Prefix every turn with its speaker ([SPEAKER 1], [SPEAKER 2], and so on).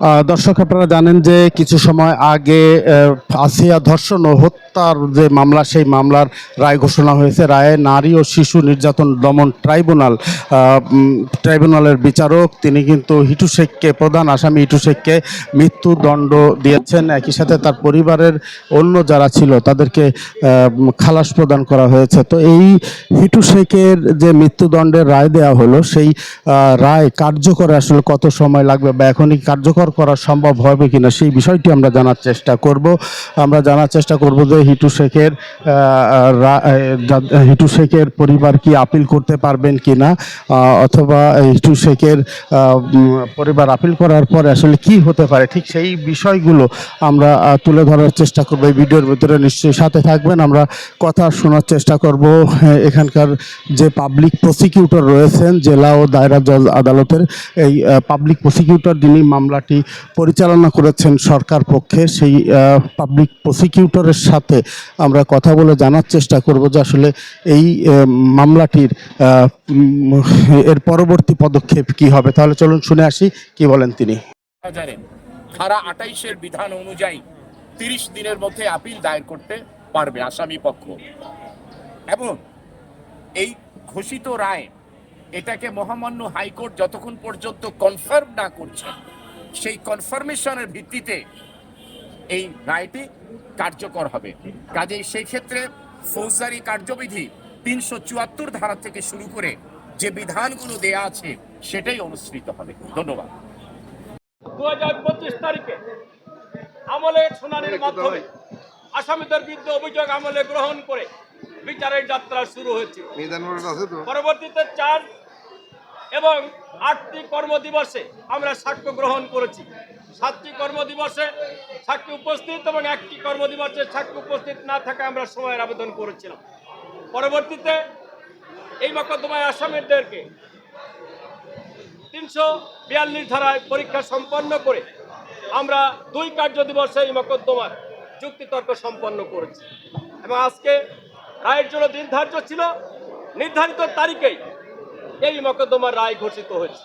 [SPEAKER 1] দর্শক, আপনারা জানেন যে কিছু সময় আগে আসিয়া ধর্ষণ ও হত্যার যে মামলা, সেই মামলার রায় ঘোষণা হয়েছে। রায়ে নারী ও শিশু নির্যাতন দমন ট্রাইব্যুনাল ট্রাইব্যুনালের বিচারক, তিনি কিন্তু হিটু শেখকে, প্রধান আসামি হিটু শেখকে মৃত্যুদণ্ড দিয়েছেন। একই সাথে তার পরিবারের অন্য যারা ছিল, তাদেরকে খালাস প্রদান করা হয়েছে। তো এই হিটু শেখের যে মৃত্যুদণ্ডের রায় দেওয়া হলো, সেই রায় কার্যকরে আসলে কত সময় লাগবে বা এখনই কার্যকর করা সম্ভব হবে কিনা সেই বিষয়টি আমরা জানার চেষ্টা করব। আমরা জানার চেষ্টা করব যে হিটু শেখের হিটু শেখের পরিবার কি আপিল করতে পারবেন কিনা আহ, অথবা হিটু শেখের পরিবার আপিল করার পরে আসলে কি হতে পারে ঠিক সেই বিষয়গুলো আমরা তুলে ধরার চেষ্টা করব। এই ভিডিওর ভিতরে নিশ্চয়ই সাথে থাকবেন। আমরা কথা শোনার চেষ্টা করব হ্যাঁ, এখানকার যে পাবলিক প্রসিকিউটর রয়েছেন জেলা ও দায়রা জজ আদালতের এই পাবলিক প্রসিকিউটর যিনি মামলাটি পরিচালনা করেছেন সরকার পক্ষে, সেই পাবলিক প্রসিকিউটরের সাথে আমরা কথা বলে জানার চেষ্টা করব যে আসলে এই মামলাটির এর পরবর্তী পদক্ষেপ কি হবে। তাহলে চলুন শুনে আসি, কি বলেন তিনি।
[SPEAKER 2] ধারা আটাইশের বিধান অনুযায়ী তিরিশ দিনের মধ্যে আপিল দায়ের করতে পারবে আসামি পক্ষ। এবং এই ঘোষিত রায় এটাকে মহামান্য হাইকোর্ট যতক্ষণ পর্যন্ত কনফার্ম না করছে সেই কনফার্মেশনের ভিত্তিতে এই রায়টি কার্যকর হবে। কাজেই সেই ক্ষেত্রে ফৌজদারি কার্যবিধি তিনশো চুয়াত্তর ধারা থেকে শুরু করে যে বিধানগুলো দেয়া আছে সেটাই অনুসৃত হবে। ধন্যবাদ।
[SPEAKER 3] দু হাজার পঁচিশ তারিখে আমলে শুনানির মাধ্যমে আসামিদের বিরুদ্ধে অভিযোগ আমলে গ্রহণ করে বিচারের যাত্রা শুরু হয়েছে। পরবর্তীতে চার এবং আটটি কর্মদিবসে আমরা সাক্ষ্য গ্রহণ করেছি। সাতটি কর্মদিবসে সাক্ষী উপস্থিত এবং একটি কর্মদিবসে সাক্ষী উপস্থিত না থাকা আমরা সময়ের আবেদন করেছিলাম। পরবর্তীতে এই মকদ্দমায় আসামিদেরকে তিনশো বিয়াল্লিশ ধারায় পরীক্ষা সম্পন্ন করে আমরা দুই কার্য দিবসে এই মকদ্দমার যুক্তিতর্ক সম্পন্ন করেছি। এবং আজকে রায়ের জন্য দিন ধার্য ছিল। নির্ধারিত তারিখেই এই মকদ্দমার রায় ঘোষিত হয়েছে